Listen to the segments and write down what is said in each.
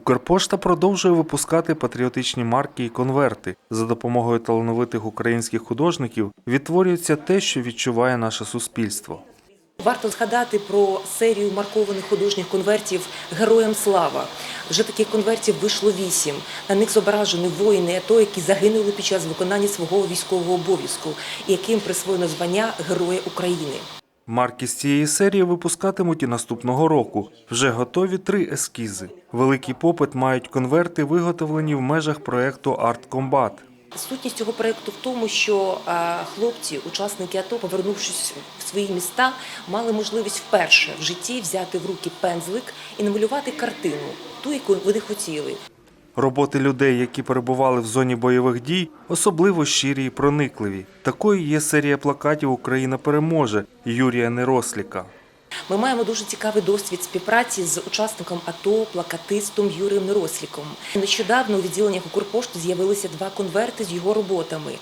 Укрпошта продовжує випускати патріотичні марки і конверти. За допомогою талановитих українських художників відтворюється те, що відчуває наше суспільство. Варто згадати про серію маркованих художніх конвертів Героям слава. Вже таких конвертів вийшло вісім. На них зображені воїни АТО, які загинули під час виконання свого військового обов'язку, яким присвоєно звання Героя України. Марки з цієї серії випускатимуть і наступного року. Вже готові три ескізи. Великий попит мають конверти, виготовлені в межах проекту Арт Комбат. Сутність цього проекту в тому, що е, хлопці, учасники АТО, повернувшись в свої міста, мали можливість вперше в житті взяти в руки пензлик і намалювати картину, ту, яку вони хотіли. Роботи людей, які перебували в зоні бойових дій, особливо щирі і проникливі. Такою є серія плакатів Україна переможе Юрія Неросліка. Ми маємо дуже цікавий досвід співпраці з учасником АТО, плакатистом Юрієм Неросліком. Нещодавно у відділеннях Укрпошти з'явилися два конверти з його роботами.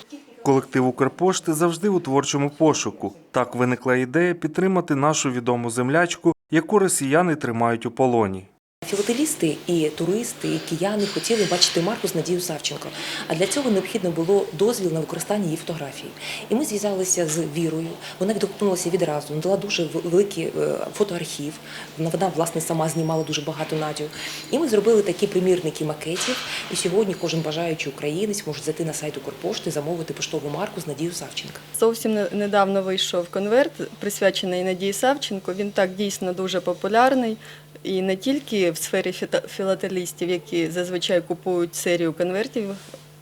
Колектив Укрпошти завжди у творчому пошуку. Так виникла ідея підтримати нашу відому землячку, яку росіяни тримають у полоні. Філателісти і туристи, і кияни хотіли бачити марку з Надією Савченко. А для цього необхідно було дозвіл на використання її фотографій. І ми зв'язалися з Вірою. Вона відгукнулася відразу, надала дуже великий е, фотоархів. Вона, власне сама знімала дуже багато Надю. І ми зробили такі примірники макетів. І сьогодні кожен бажаючий українець може зайти на сайт Укрпошти, замовити поштову марку з Надією Савченко. Зовсім недавно вийшов конверт, присвячений Надії Савченко. Він так дійсно дуже популярний. І не тільки в сфері філателістів, які зазвичай купують серію конвертів,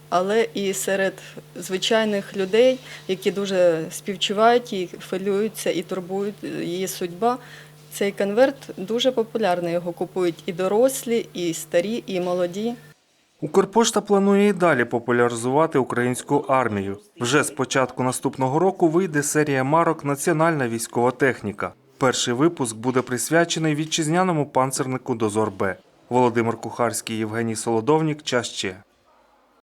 але і серед звичайних людей, які дуже співчувають і хвилюються і турбують її судьба. Цей конверт дуже популярний. Його купують і дорослі, і старі, і молоді. Укрпошта планує і далі популяризувати українську армію. Вже з початку наступного року вийде серія марок Національна військова техніка. Перший випуск буде присвячений вітчизняному панцернику Дозор Б. Володимир Кухарський, Євгеній Солодовнік. Час ще.